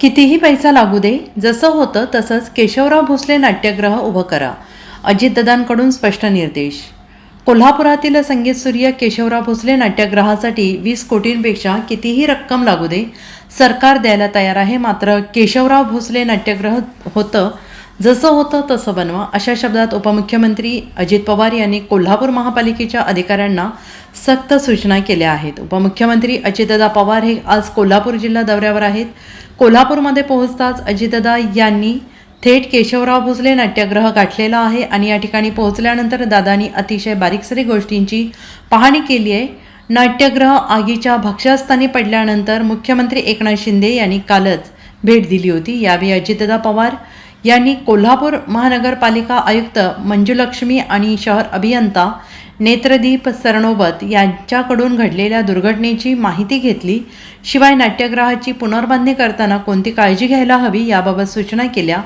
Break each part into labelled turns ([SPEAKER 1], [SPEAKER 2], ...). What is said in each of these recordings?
[SPEAKER 1] कितीही पैसा लागू दे जसं होतं तसंच केशवराव भोसले नाट्यगृह उभं करा. अजितदादांकडून स्पष्ट निर्देश. कोल्हापुरातील संगीत सूर्य केशवराव भोसले नाट्यगृहासाठी वीस कोटींपेक्षा कितीही रक्कम लागू दे सरकार द्यायला तयार आहे मात्र केशवराव भोसले नाट्यग्रह होतं जसं होतं तसं बनवा. अशा शब्दात उपमुख्यमंत्री अजित पवार यांनी कोल्हापूर महापालिकेच्या अधिकाऱ्यांना सक्त सूचना केल्या आहेत. उपमुख्यमंत्री अजितदादा पवार हे आज कोल्हापूर जिल्हा दौऱ्यावर आहेत. कोल्हापूरमध्ये पोहोचताच अजितदादा यांनी थेट केशवराव भोसले नाट्यग्रह गाठलेला आहे आणि या ठिकाणी पोहोचल्यानंतर दादांनी अतिशय बारीकसारी गोष्टींची पाहणी केली आहे. नाट्यगृह आगीच्या भक्ष्यास्थानी पडल्यानंतर मुख्यमंत्री एकनाथ शिंदे यांनी कालच भेट दिली होती. यावेळी अजितदा पवार यांनी कोल्हापूर महानगरपालिका आयुक्त मंजुलक्ष्मी आणि शहर अभियंता नेत्रदीप सरनोबत यांच्याकडून घडलेल्या दुर्घटनेची माहिती घेतली. शिवाय नाट्यगृहाची पुनर्बांधणी करताना कोणती काळजी घ्यायला हवी याबाबत सूचना केल्या.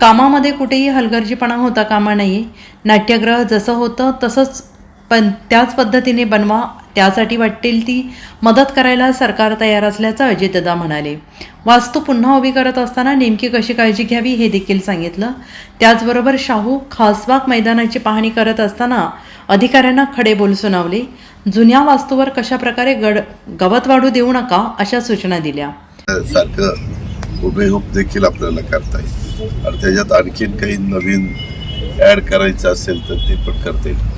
[SPEAKER 1] कामामध्ये कुठेही हलगर्जीपणा होता कामा नये. नाट्यगृह जसं होतं तसंच पण त्याच पद्धतीने बनवा त्यासाठी वाटेल ती मदत करायला सरकार तयार असल्याचं अजितदा म्हणाले. वास्तू पुन्हा उभी करत असताना नेमकी कशी काळजी घ्यावी हे देखील सांगितलं. त्याचबरोबर शाहू खासबाग मैदानाची पाहणी करत असताना अधिकाऱ्यांना खडे बोल सुनावले. जुन्या वास्तूवर कशा प्रकारे गड गवत वाढू देऊ नका अशा सूचना दिल्या.
[SPEAKER 2] सारखं हुबेहूब देखील आपल्याला करता येईल. आणि त्याच्यात आणखीन काही नवीन ऍड करायचं असेल तर ते पण करता येईल.